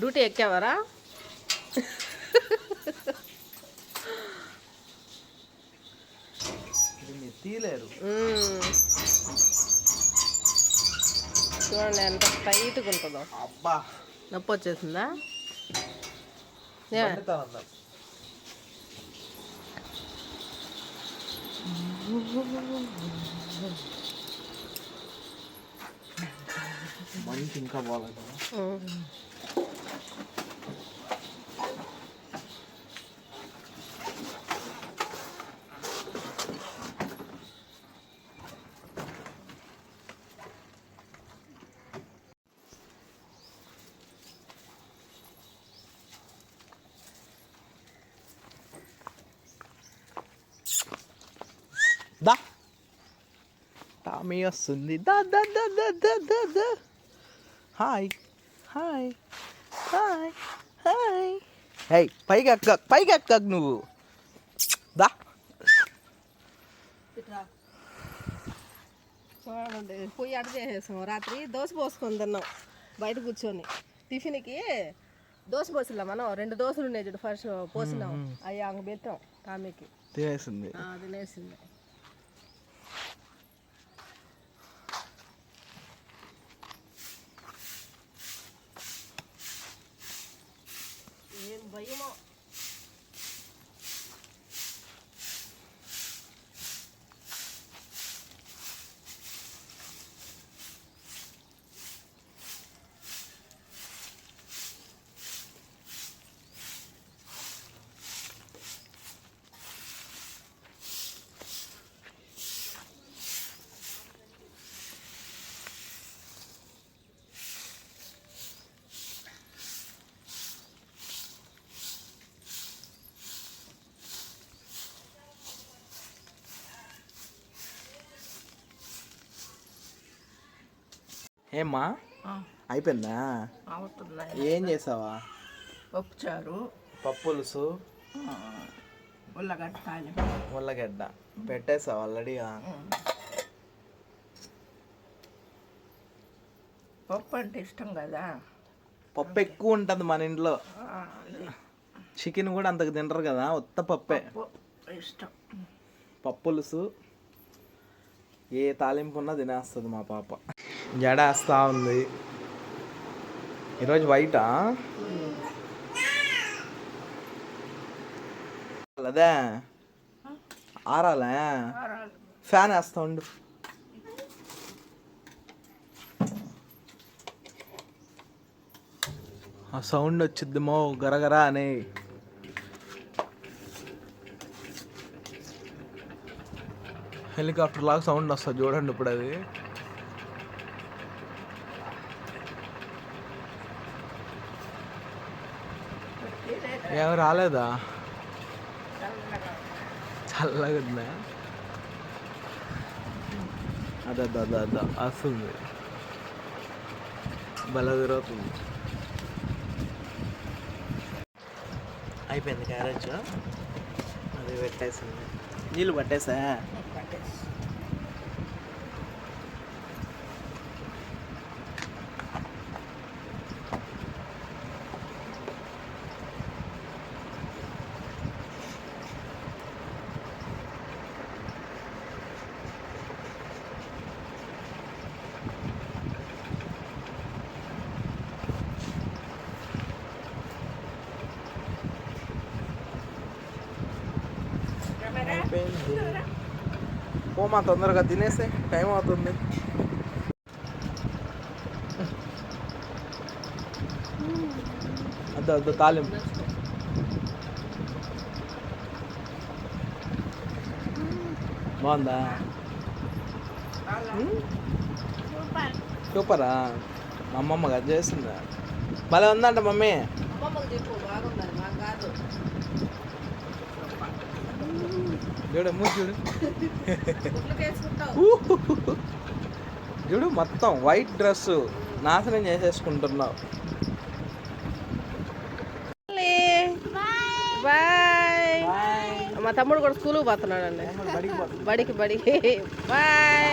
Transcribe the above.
Duty ఎక్కావరా. చూడండి ఎంత టైట్గా ఉంటుందో. అబ్బా. నొప్పి వచ్చేసిందా. మంచి ఇంకా బాగాలేదు. టామీ వస్తుంది. దా దా దా దా దా దా దా. Hi hi hi hi hey పైకి ఎక్క పైకి ఎక్క నువ్వు? దా. చూడండి పొయ్యి అడ చేసేసాం రాత్రి దోశ పోసుకొని తిన్నాం. బయట కూర్చొని. టిఫిన్కి దోశ పోసిలా మనం రెండు దోశలు ఉన్నాయి చూడు ఫస్ట్ పోసినాం. అవి అంగ పెట్టాం. టామీకి. తినేసింది. తినేసింది. ఏమ్మా? అయిపోయిందా? ఏం చేసావా? పప్పుచారు. పప్పులుసు. ఉల్లగడ్డ ఉల్లగడ్డ. పెట్టేసావు ఆల్రెడీగా పప్పు అంటే ఇష్టం కదా. పప్పు ఎక్కువ ఉంటుంది మన ఇంట్లో. చికెన్ కూడా అంతకు తినరు కదా ఉత్త పప్పే ఇష్టం. పప్పులుసు. ఏ తాలింపు ఉన్నా తినేస్తుంది మా పాప. జడేస్తా ఉంది. ఈరోజు వైటా? అదే. ఆరాలే? ఫ్యాన్ వేస్తా ఉండు. ఆ సౌండ్ వచ్చిద్దేమో గరగరా అని. హెలికాప్టర్ లాగా సౌండ్ వస్తుంది చూడండి ఇప్పుడు అది ఏమి రాలేదా? చల్లగా ఉందా? అదే అదే వస్తుంది. బల తిరుగుతుంది. అయిపోయింది క్యారేజ్. అది పెట్టేసింది. నీళ్ళు పట్టేసా? పోమా తొందరగా తినేసే టైం అవుతుంది. అద్దు అద్దు తాలింపు. బాగుందా? సూపరా. మా అమ్మమ్మ అది చేసిందా? భలే ఉందంట మమ్మీ. చూడు. మూసి చూడు. చూడు మొత్తం వైట్ డ్రెస్ నాశనం చేసేసుకుంటున్నావు. బాయ్ మా తమ్ముడు కూడా స్కూల్కి పోతున్నాడండి. బడికి పోతుంది. బడికి బడికి. బాయ్